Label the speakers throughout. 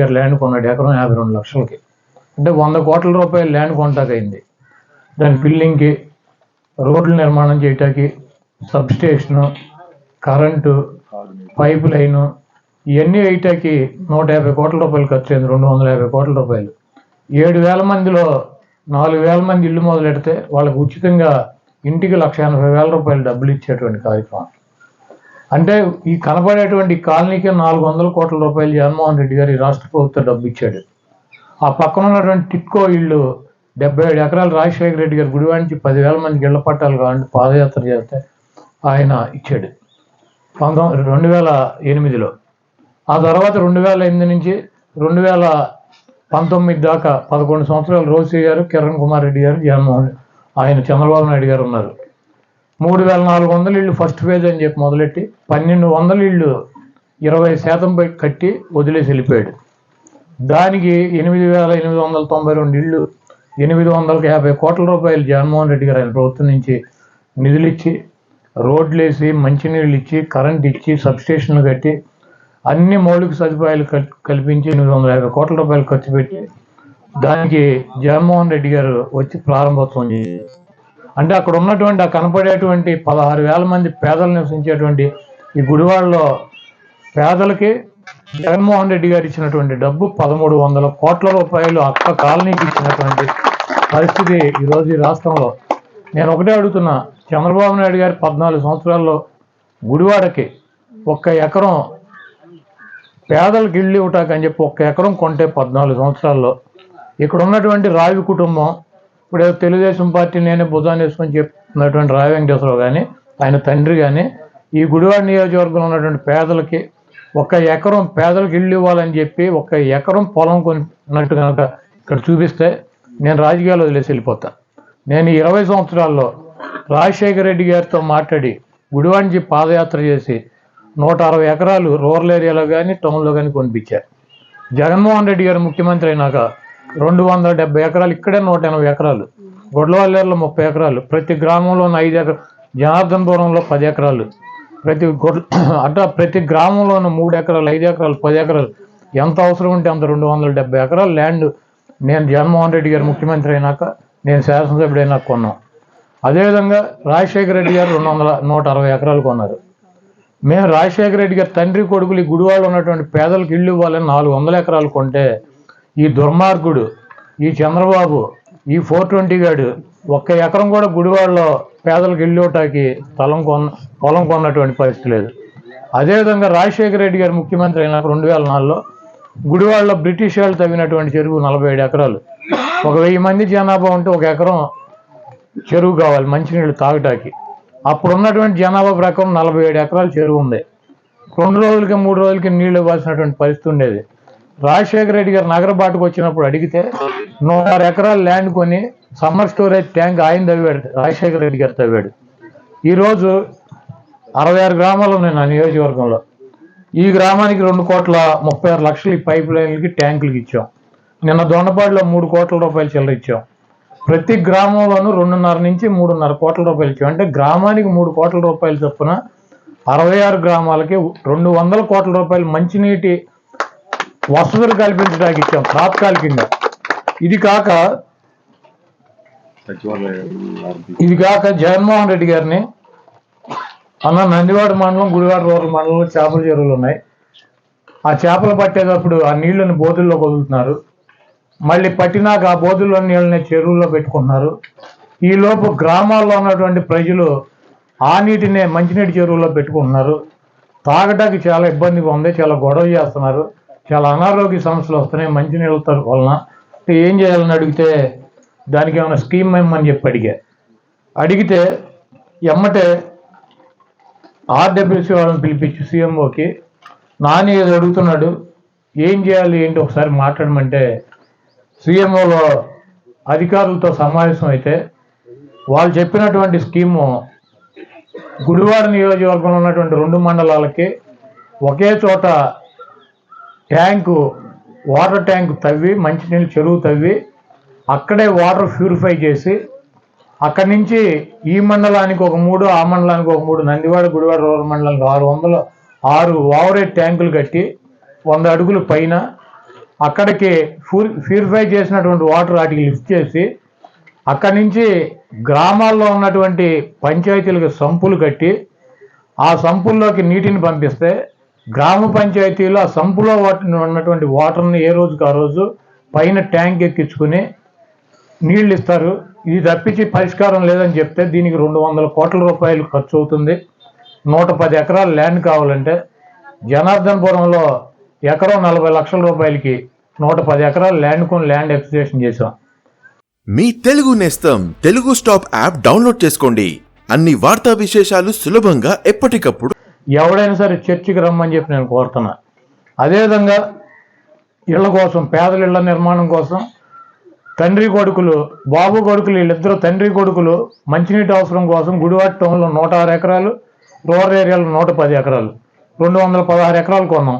Speaker 1: గారు ల్యాండ్ కొన్నాడు ఎకరం యాభై రెండు లక్షలకి. అంటే వంద కోట్ల రూపాయలు ల్యాండ్ కొంటాకైంది దాని బిల్డింగ్కి రోడ్లు నిర్మాణం చేయటానికి sub station current pipe line ఇవన్నీ వేయటానికి నూట యాభై కోట్ల రూపాయలు ఖర్చు అయింది రెండు వందల యాభై కోట్ల రూపాయలు. ఏడు వేల మందిలో నాలుగు వేల మంది ఇల్లు మొదలెడితే వాళ్ళకు ఉచితంగా ఇంటికి లక్ష ఎనభై వేల రూపాయలు డబ్బులు ఇచ్చేటువంటి కార్యక్రమం. అంటే ఈ కనబడేటువంటి కాలనీకి నాలుగు వందల కోట్ల రూపాయలు జగన్మోహన్ రెడ్డి గారు ఈ రాష్ట్ర ప్రభుత్వం డబ్బు ఇచ్చాడు. ఆ పక్కన ఉన్నటువంటి టిట్కో ఇళ్ళు డెబ్బై ఏడు ఎకరాలు రాజశేఖర రెడ్డి గారు గుడి నుంచి పదివేల మందికి ఇళ్ళ పట్టాలు కావాలంటే పాదయాత్ర చేస్తే ఆయన ఇచ్చాడు. పంతొమ్మిది రెండు వేల ఎనిమిదిలో. ఆ తర్వాత రెండు వేల ఎనిమిది నుంచి రెండు వేల పంతొమ్మిది దాకా పదకొండు సంవత్సరాలు రోసి గారు కిరణ్ కుమార్ రెడ్డి గారు జగన్మోహన్ ఆయన చంద్రబాబు నాయుడు గారు ఉన్నారు. మూడు వేల నాలుగు వందల ఇళ్ళు ఫస్ట్ ఫేజ్ అని చెప్పి మొదలెట్టి పన్నెండు వందల ఇళ్ళు ఇరవై శాతం పై కట్టి వదిలేసి వెళ్ళిపోయాడు. దానికి ఎనిమిది వేల ఎనిమిది వందల తొంభై రెండు ఇళ్ళు ఎనిమిది వందల యాభై కోట్ల రూపాయలు జగన్మోహన్ రెడ్డి గారు ఆయన ప్రభుత్వం నుంచి నిధులు ఇచ్చి రోడ్లు వేసి మంచినీళ్ళు ఇచ్చి కరెంట్ ఇచ్చి సబ్స్టేషన్లు కట్టి అన్ని మౌలిక సదుపాయాలు కల్పించి ఎనిమిది వందల యాభై కోట్ల రూపాయలు ఖర్చు పెట్టి దానికి జగన్మోహన్ రెడ్డి గారు వచ్చి ప్రారంభోత్సవం చేశారు. అంటే అక్కడ ఉన్నటువంటి ఆ కనపడేటువంటి పదహారు వేల మంది పేదలు నివసించేటువంటి ఈ గుడివాడలో పేదలకి జగన్మోహన్ రెడ్డి గారు ఇచ్చినటువంటి డబ్బు పదమూడు వందల కోట్ల రూపాయలు అక్క కాలనీకి ఇచ్చినటువంటి పరిస్థితి ఈరోజు ఈ రాష్ట్రంలో. నేను ఒకటే అడుగుతున్నా చంద్రబాబు నాయుడు గారు పద్నాలుగు సంవత్సరాల్లో గుడివాడకి ఒక్క ఎకరం పేదలకు ఇళ్ళు ఇవ్వటాకని అని చెప్పి ఒక్క ఎకరం కొంటే పద్నాలుగు సంవత్సరాల్లో. ఇక్కడ ఉన్నటువంటి రావి కుటుంబం ఇప్పుడు తెలుగుదేశం పార్టీ నేనే భుజాన్ని వేసుకొని చెప్తున్నటువంటి రావి వెంకటేశ్వరరావు కానీ ఆయన తండ్రి కానీ ఈ గుడివాడ నియోజకవర్గంలో ఉన్నటువంటి పేదలకి ఒక ఎకరం పేదలకు ఇల్లు ఇవ్వాలని చెప్పి ఒక ఎకరం పొలం కొన్నట్టు కనుక ఇక్కడ చూపిస్తే నేను రాజకీయాలు వదిలేసి వెళ్ళిపోతాను నేను ఇరవై సంవత్సరాల్లో రాజశేఖర రెడ్డి గారితో మాట్లాడి గుడివాడ నుంచి పాదయాత్ర చేసి నూట అరవై ఎకరాలు రూరల్ ఏరియాలో కానీ టౌన్లో కానీ కొనిపించారు జగన్మోహన్ రెడ్డి గారు ముఖ్యమంత్రి అయినాక రెండు వందల డెబ్బై ఎకరాలు ఇక్కడే నూట ఎనభై ఎకరాలు. గొడ్లవల్లేరులో ముప్పై ఎకరాలు. ప్రతి గ్రామంలో ఉన్న ఐదు ఎకరాలు జనార్దనపురంలో పది ఎకరాలు. ప్రతి గొడ్ల అట్లా ప్రతి గ్రామంలోనూ మూడు ఎకరాలు ఐదు ఎకరాలు పది ఎకరాలు. ఎంత అవసరం ఉంటే అంత రెండు వందల డెబ్బై ఎకరాలు ల్యాండ్. నేను జగన్మోహన్ రెడ్డి గారు ముఖ్యమంత్రి అయినాక నేను శాసనసభ్యుడైనా కొన్నాం. అదేవిధంగా రాజశేఖర రెడ్డి గారు రెండు వందల నూట అరవై ఎకరాలు కొన్నారు. మేము రాజశేఖర రెడ్డి గారు తండ్రి కొడుకులు ఈ గుడివాళ్ళు ఉన్నటువంటి పేదలకు ఇల్లు ఇవ్వాలని నాలుగు వందల ఎకరాలు కొంటే ఈ దుర్మార్గుడు ఈ చంద్రబాబు ఈ ఫోర్ ట్వంటీ గాడు ఒక్క ఎకరం కూడా గుడివాడలో పేదలకు ఇల్లు ఇవ్వటానికి స్థలం కొన్న పొలం కొన్నటువంటి పరిస్థితి లేదు. అదేవిధంగా రాజశేఖర రెడ్డి గారు ముఖ్యమంత్రి అయినాక రెండు వేల నాలుగులో గుడివాడలో బ్రిటిష్ వాళ్ళు తవ్వినటువంటి చెరువు నలభై ఏడు ఎకరాలు. ఒక వెయ్యి మంది జనాభా ఉంటే ఒక ఎకరం చెరువు కావాలి మంచినీళ్ళు తాగటానికి. అప్పుడు ఉన్నటువంటి జనాభా ప్రకారం నలభై ఏడు ఎకరాల చెరువు ఉంది. రెండు రోజులకి మూడు రోజులకి నీళ్ళు ఇవ్వాల్సినటువంటి పరిస్థితి ఉండేది. రాజశేఖర రెడ్డి గారు నగరబాటుకు వచ్చినప్పుడు అడిగితే నూట ఆరు ఎకరాల ల్యాండ్ కొని సమ్మర్ స్టోరేజ్ ట్యాంక్ ఆయన తవ్వాడు రాజశేఖర రెడ్డి గారు తవ్వాడు. ఈరోజు అరవై ఆరు గ్రామాలు ఉన్నాయి నా నియోజకవర్గంలో. ఈ గ్రామానికి రెండు కోట్ల ముప్పై ఆరు లక్షలు ఈ పైప్ లైన్లకి ట్యాంకులకి ఇచ్చాం. నిన్న దొండపాడులో మూడు కోట్ల రూపాయలు చిల్లర ఇచ్చాం. ప్రతి గ్రామంలోనూ రెండున్నర నుంచి మూడున్నర కోట్ల రూపాయలు ఇచ్చాం. అంటే గ్రామానికి మూడు కోట్ల రూపాయలు చొప్పున అరవై ఆరు గ్రామాలకి రెండు వందల కోట్ల రూపాయలు మంచినీటి వసతులు కల్పించడానికి ఇచ్చాం తాత్కాలికంగా. ఇది కాక ఇది కాక జగన్మోహన్ రెడ్డి గారిని అన్న నందివాడ మండలం గుడివాడ రూరల్ మండలంలో చేపల చెరువులు ఉన్నాయి. ఆ చేపలు పట్టేటప్పుడు ఆ నీళ్ళను బోతుల్లో వదులుతున్నారు. మళ్ళీ పట్టినాక ఆ బోతుల్లో నీళ్ళని చెరువుల్లో పెట్టుకుంటున్నారు. ఈ లోపు గ్రామాల్లో ఉన్నటువంటి ప్రజలు ఆ నీటినే మంచినీటి చెరువుల్లో పెట్టుకుంటున్నారు. తాగటానికి చాలా ఇబ్బందిగా ఉంది చాలా గొడవ చేస్తున్నారు. చాలా అనారోగ్య సమస్యలు వస్తున్నాయి మంచినీళ్ళ వలన ఏం చేయాలని అడిగితే దానికి ఏమైనా స్కీమ్ ఏమని చెప్పి అడిగా. అడిగితే ఎమ్మటే ఆర్డబ్ల్యూసీ వాళ్ళని పిలిపించి సీఎంఓకి నాని ఏదో అడుగుతున్నాడు ఏం చేయాలి ఏంటి ఒకసారి మాట్లాడమంటే సీఎంఓలో అధికారులతో సమావేశం అయితే వాళ్ళు చెప్పినటువంటి స్కీము గుడివాడ నియోజకవర్గంలో ఉన్నటువంటి రెండు మండలాలకి ఒకే చోట ట్యాంకు వాటర్ ట్యాంక్ తవ్వి మంచినీళ్ళు చెరువు తవ్వి అక్కడే వాటర్ ప్యూరిఫై చేసి అక్కడి నుంచి ఈ మండలానికి ఒక మూడు ఆ మండలానికి ఒక మూడు నందివాడ గుడివాడ రూరల్ మండలానికి ఆరు వందలు ఆరు ఓవరేట్ ట్యాంకులు కట్టి వంద అడుగులు పైన అక్కడికి ప్యూరిఫై చేసినటువంటి వాటర్ వాటికి లిఫ్ట్ చేసి అక్కడి నుంచి గ్రామాల్లో ఉన్నటువంటి పంచాయతీలకు సంపులు కట్టి ఆ సంపుల్లోకి నీటిని పంపిస్తే గ్రామ పంచాయతీలో ఆ సంపులో ఉన్నటువంటి వాటర్ని ఏ రోజుకి ఆ రోజు పైన ట్యాంక్ ఎక్కించుకుని నీళ్ళు ఇస్తారు. ఇది తప్పించి పరిష్కారం లేదని చెప్తే దీనికి రెండు వందల కోట్ల రూపాయలు ఖర్చు అవుతుంది. నూట పది ఎకరాల ల్యాండ్ కావాలంటే జనార్దనపురంలో ఎకరం నలభై లక్షల రూపాయలకి నూట పది ఎకరాల ల్యాండ్ కొని ల్యాండ్ ఎక్స్టేషన్ చేసాం
Speaker 2: మీ తెలుగు నేస్తం తెలుగు స్టాప్ యాప్ డౌన్లోడ్ చేసుకోండి. అన్ని వార్తా విశేషాలు సులభంగా ఎప్పటికప్పుడు
Speaker 1: ఎవడైనా సరే చర్చికి రమ్మని చెప్పి నేను కోరుతున్నా. అదేవిధంగా ఇళ్ళ కోసం పేదల ఇళ్ళ నిర్మాణం కోసం తండ్రి కొడుకులు బాబు కొడుకులు వీళ్ళిద్దరు తండ్రి కొడుకులు మంచినీటి అవసరం కోసం గుడివాటి టౌన్లో నూట ఆరు ఎకరాలు రూరల్ ఏరియాలో నూట పది ఎకరాలు రెండు వందల పదహారు ఎకరాలు కొన్నాం.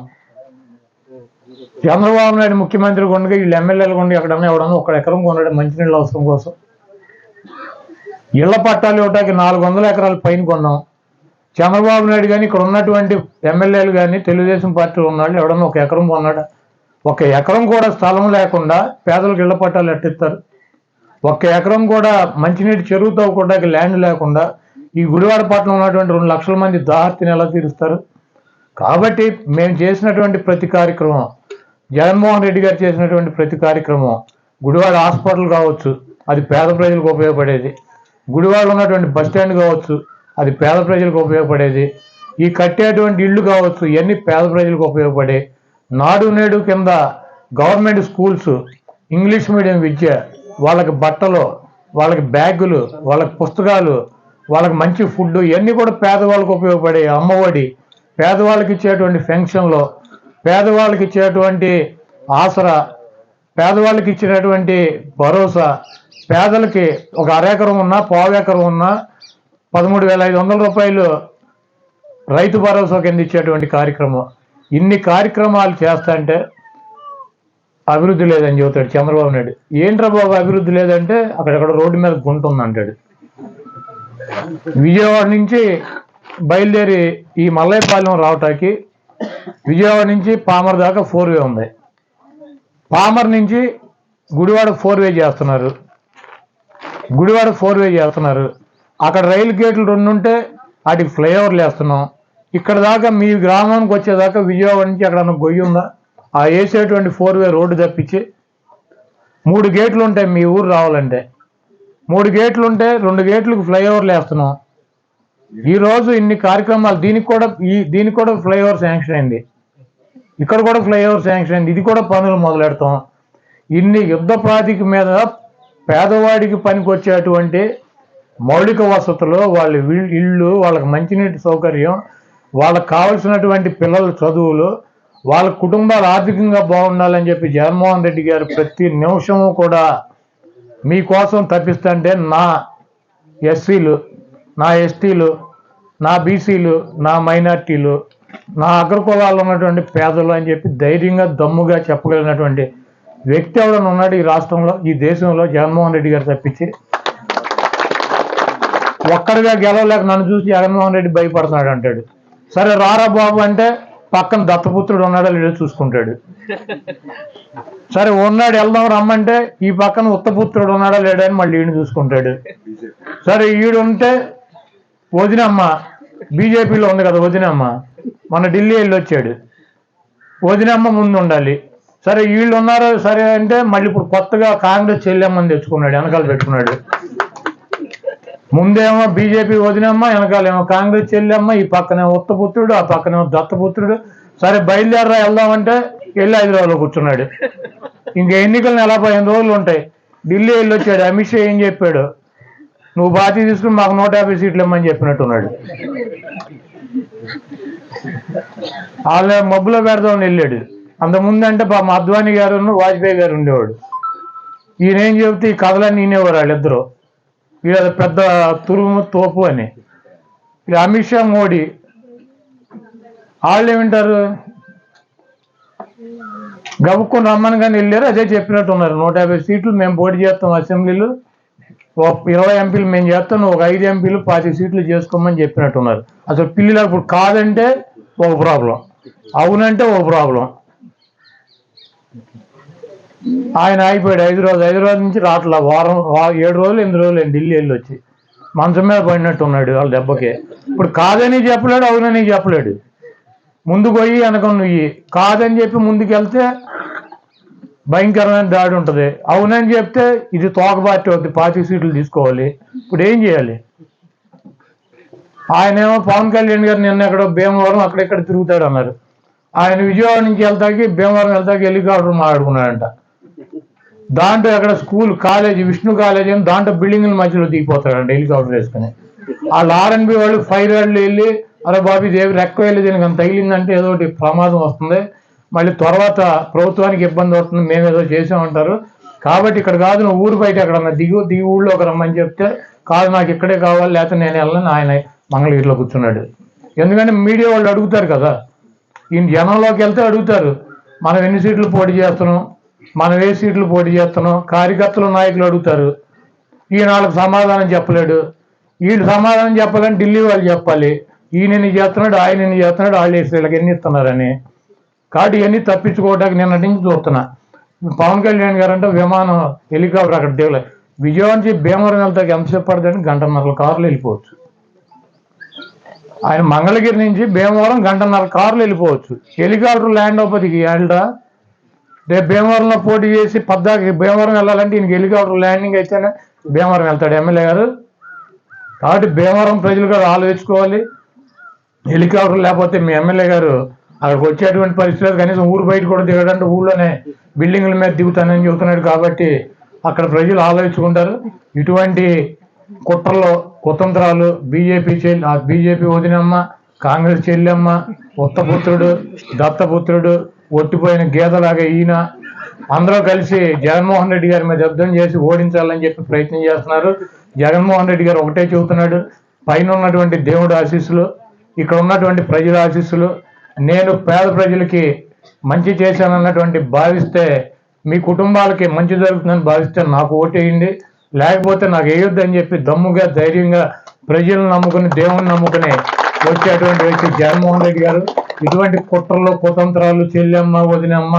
Speaker 1: చంద్రబాబు నాయుడు ముఖ్యమంత్రి కొండగా వీళ్ళు ఎమ్మెల్యేలు కొండ ఎక్కడన్నా ఎవడన్నా ఒక ఎకరం కొన్నాడు మంచినీళ్ళ అవసరం కోసం. ఇళ్ళ పట్టాలు ఇవ్వటానికి నాలుగు వందల ఎకరాలు పైన కొన్నాం. చంద్రబాబు నాయుడు కానీ ఇక్కడ ఉన్నటువంటి ఎమ్మెల్యేలు కానీ తెలుగుదేశం పార్టీ ఉన్నాడు ఎవడన్నా ఒక ఎకరం కొన్నాడా? ఒక ఎకరం కూడా స్థలం లేకుండా పేదలకు ఇళ్ళ పట్టాలు ఎట్టిస్తారు ఒక్క ఎకరం కూడా మంచినీటి చెరువు తవ్వుకోవడానికి ల్యాండ్ లేకుండా ఈ గుడివాడపట్నం ఉన్నటువంటి రెండు లక్షల మంది దాహర్తిని ఎలా తీరుస్తారు? కాబట్టి మేము చేసినటువంటి ప్రతి కార్యక్రమం జగన్మోహన్ రెడ్డి గారు చేసినటువంటి ప్రతి కార్యక్రమం గుడివాడ హాస్పిటల్ కావచ్చు అది పేద ప్రజలకు ఉపయోగపడేది. గుడివాడ ఉన్నటువంటి బస్ స్టాండ్ కావచ్చు అది పేద ప్రజలకు ఉపయోగపడేది. ఈ కట్టేటువంటి ఇళ్ళు కావచ్చు ఇవన్నీ పేద ప్రజలకు ఉపయోగపడే. నాడు నేడు కింద గవర్నమెంట్ స్కూల్స్ ఇంగ్లీష్ మీడియం విద్య వాళ్ళకి బట్టలు వాళ్ళకి బ్యాగులు వాళ్ళకి పుస్తకాలు వాళ్ళకి మంచి ఫుడ్ ఇవన్నీ కూడా పేదవాళ్ళకి ఉపయోగపడే అమ్మఒడి. పేదవాళ్ళకి ఇచ్చేటువంటి పెన్షన్లు పేదవాళ్ళకి ఇచ్చేటువంటి ఆసరా పేదవాళ్ళకి ఇచ్చినటువంటి భరోసా పేదలకి ఒక అరెకరం ఉన్నా పావు ఉన్నా పదమూడు వేల ఐదు వందల రూపాయలు రైతు భరోసా కింద ఇచ్చేటువంటి కార్యక్రమం. ఇన్ని కార్యక్రమాలు చేస్తాంటే అభివృద్ధి లేదని చెబుతాడు చంద్రబాబు నాయుడు. ఏంట్రా బాబు అభివృద్ధి లేదంటే అక్కడక్కడ రోడ్డు మీద గుంట అంటాడు విజయవాడ నుంచి బయలుదేరి ఈ మల్లయ్యపాలెం రావటానికి విజయవాడ నుంచి పామర్ దాకా ఫోర్ వే ఉంది. పామర్ నుంచి గుడివాడ ఫోర్ వే చేస్తున్నారు. గుడివాడ ఫోర్ వే చేస్తున్నారు. అక్కడ రైలు గేట్లు రెండు ఉంటే వాటికి ఫ్లైఓవర్లు వేస్తున్నాం. ఇక్కడ దాకా మీ గ్రామానికి వచ్చేదాకా విజయవాడ నుంచి అక్కడ గొయ్యి ఉందా? ఆ వేసేటువంటి ఫోర్ వే రోడ్డు తప్పించి మూడు గేట్లు ఉంటాయి మీ ఊరు రావాలంటే. మూడు గేట్లు ఉంటే రెండు గేట్లకు ఫ్లైఓవర్లు వేస్తున్నాం. ఈరోజు ఇన్ని కార్యక్రమాలు దీనికి కూడా ఈ దీనికి కూడా ఫ్లైఓవర్ శాంక్షన్ అయింది. ఇక్కడ కూడా ఫ్లైఓవర్ శాంక్షన్ అయింది. ఇది కూడా పనులు మొదలెడతాం. ఇన్ని యుద్ధ ప్రాతిక మీద పేదవాడికి పనికొచ్చేటువంటి మౌలిక వసతులు వాళ్ళ ఇళ్ళు వాళ్ళకి మంచినీటి సౌకర్యం వాళ్ళకి కావలసినటువంటి పిల్లల చదువులు వాళ్ళ కుటుంబాలు ఆర్థికంగా బాగుండాలని చెప్పి జగన్మోహన్ రెడ్డి గారు ప్రతి నిమిషము కూడా మీకోసం తప్పిస్తుంటే నా ఎస్సీలు నా ఎస్టీలు నా బీసీలు నా మైనార్టీలు నా అగ్రకులాల్లో ఉన్నటువంటి పేదలు అని చెప్పి ధైర్యంగా దమ్ముగా చెప్పగలిగినటువంటి వ్యక్తి ఎవడన్నా ఉన్నాడు ఈ రాష్ట్రంలో ఈ దేశంలో జగన్మోహన్ రెడ్డి గారు తప్పించి. ఒక్కడిగా గెలవలేక నన్ను చూసి జగన్మోహన్ రెడ్డి భయపడుతున్నాడు అంటాడు. సరే రారా బాబు అంటే పక్కన దత్తపుత్రుడు ఉన్నాడో లేడో చూసుకుంటాడు. సరే ఉన్నాడు వెళ్దాం రమ్మంటే ఈ పక్కన ఉత్తపుత్రుడు ఉన్నాడా లేడా అని మళ్ళీ ఈయన చూసుకుంటాడు. సరే ఈడు ఉంటే వదినమ్మ బీజేపీలో ఉంది కదా వదినమ్మ మన ఢిల్లీ వెళ్ళి వచ్చాడు. వదినమ్మ ముందు ఉండాలి. సరే వీళ్ళు ఉన్నారు సరే అంటే మళ్ళీ ఇప్పుడు కొత్తగా కాంగ్రెస్ చెల్లెమ్మని తెచ్చుకున్నాడు వెనకాల పెట్టుకున్నాడు. ముందేమో బీజేపీ వదినమ్మ వెనకాలేమో కాంగ్రెస్ చెల్లెమ్మ ఈ పక్కనే ఉత్తపుత్రుడు ఆ పక్కనేమో దత్తపుత్రుడు. సరే బయలుదేరరా వెళ్దామంటే వెళ్ళి హైదరాబాద్లో కూర్చున్నాడు. ఇంకా ఎన్నికలు నెల పదిహేను రోజులు ఉంటాయి. ఢిల్లీ వెళ్ళి వచ్చాడు అమిత్ షా ఏం చెప్పాడు? నువ్వు బాధ్యత తీసుకుని మాకు నూట యాభై సీట్లు ఇమ్మని చెప్పినట్టున్నాడు. వాళ్ళ మబ్బులో పెడదామని వెళ్ళాడు. అంతకుముందంటే పాపం అద్వానీ గారు వాజ్పేయి గారు ఉండేవాడు. ఈయన ఏం చెబితే ఈ కథలన్నీ వినేవారు వాళ్ళిద్దరు. వీళ్ళ పెద్ద తురుము తోపు అని. ఇక అమిత్ షా మోడీ వాళ్ళు ఏమింటారు? గబుక్కుని రమ్మని కానీ వెళ్ళారు అదే చెప్పినట్టు ఉన్నారు. నూట యాభై సీట్లు మేము పోటీ చేస్తాం అసెంబ్లీలు. ఒక ఇరవై ఎంపీలు మేము చేస్తాం ఒక ఐదు ఎంపీలు పాతి సీట్లు చేసుకోమని చెప్పినట్టున్నారు అసలు పిల్లలు ఇప్పుడు కాదంటే ఒక ప్రాబ్లం. అవునంటే ఒక ప్రాబ్లం. ఆయన అయిపోయాడు ఐదు రోజులు. హైదరాబాద్ నుంచి రావట్లా. వారం ఏడు రోజులు ఎనిమిది రోజులు ఢిల్లీ వెళ్ళి వచ్చి. మంచం మీద పడినట్టు ఉన్నాడు వాళ్ళ దెబ్బకి. ఇప్పుడు కాదని చెప్పలేడు అవునని చెప్పలేడు. ముందుకు పోయి వెనక నువ్వు కాదని చెప్పి ముందుకు వెళ్తే భయంకరమైన దాడి ఉంటుంది. అవునని చెప్తే ఇది తోక పార్టీ అవుతుంది పార్టీ సీట్లు తీసుకోవాలి. ఇప్పుడు ఏం చేయాలి? ఆయనేమో పవన్ కళ్యాణ్ గారు నిన్న ఎక్కడో భీమవరం అక్కడెక్కడ తిరుగుతాడు అన్నారు. ఆయన విజయవాడ నుంచి వెళ్తాకి భీమవరం వెళ్తాకి హెలికాప్టర్ మాట్లాడుకున్నాడంట. దాంట్లో అక్కడ స్కూల్ కాలేజీ విష్ణు కాలేజ్ అని దాంట్లో బిల్డింగ్ల మధ్యలో దిగిపోతాడంట హెలికాప్టర్ వేసుకుని వాళ్ళు ఆర్ఎన్బి వాళ్ళు ఫైర్ వాళ్ళు వెళ్ళి అరే బాబు దేవి రెక్క వెళ్ళి దీనికి అంత తగిలిందంటే ఏదో ఒకటి ప్రమాదం వస్తుంది. మళ్ళీ తర్వాత ప్రభుత్వానికి ఇబ్బంది అవుతుంది మేము ఏదో చేసామంటారు కాబట్టి ఇక్కడ కాదు నువ్వు ఊరు బయట ఎక్కడ దిగు దిగి ఒక రమ్మని చెప్తే కాదు నాకు ఇక్కడే కావాలి లేకపోతే నేను వెళ్ళని ఆయన మంగళగిరిలో కూర్చున్నాడు. ఎందుకంటే మీడియా వాళ్ళు అడుగుతారు కదా. ఈయన జనంలోకి వెళ్తే అడుగుతారు మనం ఎన్ని సీట్లు పోటీ చేస్తున్నాం మనం ఏ సీట్లు పోటీ చేస్తున్నాం. కార్యకర్తలు నాయకులు అడుగుతారు. ఈయన వాళ్ళకి సమాధానం చెప్పలేడు. వీళ్ళు సమాధానం చెప్పాలని ఢిల్లీ వాళ్ళు చెప్పాలి. ఈయన ఎన్ని చేస్తున్నాడు ఆయన చేస్తున్నాడు వాళ్ళు వేసి వీళ్ళకి ఎన్ని ఇస్తున్నారని. కాబట్టి ఇవన్నీ తప్పించుకోవడానికి నిన్న నుంచి చూస్తున్నా. పవన్ కళ్యాణ్ గారు అంటే విమానం హెలికాప్టర్ అక్కడ దిగలే. విజయవాడ నుంచి భీమవరం వెళ్తాకి ఎంతసేపు పడుతుంది గంటన్నర కార్లు వెళ్ళిపోవచ్చు. ఆయన మంగళగిరి నుంచి భీమవరం గంటన్నర కార్లు వెళ్ళిపోవచ్చు. హెలికాప్టర్ ల్యాండ్ అవ్వదు ఏళ్ళ. రేపు భీమవరంలో పోటీ చేసి పద్దాకి భీమవరం వెళ్ళాలంటే ఈయనకి హెలికాప్టర్ ల్యాండింగ్ అయితేనే భీమవరం వెళ్తాడు ఎమ్మెల్యే గారు. కాబట్టి భీమవరం ప్రజలు కూడా ఆలోచించుకోవాలి. హెలికాప్టర్ లేకపోతే మీ ఎమ్మెల్యే గారు అక్కడికి వచ్చేటువంటి పరిస్థితి లేదు. కనీసం ఊరు బయట కూడా దిగడంటే ఊళ్ళోనే బిల్డింగ్ల మీద దిగుతానని చెబుతున్నాడు కాబట్టి అక్కడ ప్రజలు ఆలోచించుకుంటారు. ఇటువంటి కుట్రలో కుతంత్రాలు బీజేపీ చెల్లి బీజేపీ వదినమ్మ కాంగ్రెస్ చెల్లెమ్మ ఉత్తపుత్రుడు దత్తపుత్రుడు ఒట్టిపోయిన గీతలాగా ఈయన అందరూ కలిసి జగన్మోహన్ రెడ్డి గారి మీద యుద్ధం చేసి ఓడించాలని చెప్పి ప్రయత్నం చేస్తున్నారు. జగన్మోహన్ రెడ్డి గారు ఒకటే చెబుతున్నాడు పైన ఉన్నటువంటి దేవుడు ఆశీస్సులు ఇక్కడ ఉన్నటువంటి ప్రజల ఆశీస్సులు నేను పేద ప్రజలకి మంచి చేశానన్నటువంటి భావిస్తే మీ కుటుంబాలకి మంచి జరుగుతుందని భావిస్తే నాకు ఓటేయండి. లేకపోతే నాకు వేయొద్దని చెప్పి దమ్ముగా ధైర్యంగా ప్రజలను నమ్ముకుని దేవుని నమ్ముకుని వచ్చేటువంటి వ్యక్తి జగన్మోహన్ రెడ్డి గారు ఇటువంటి కుట్రలు కుతంత్రాలు చెల్లెమ్మ వదినమ్మ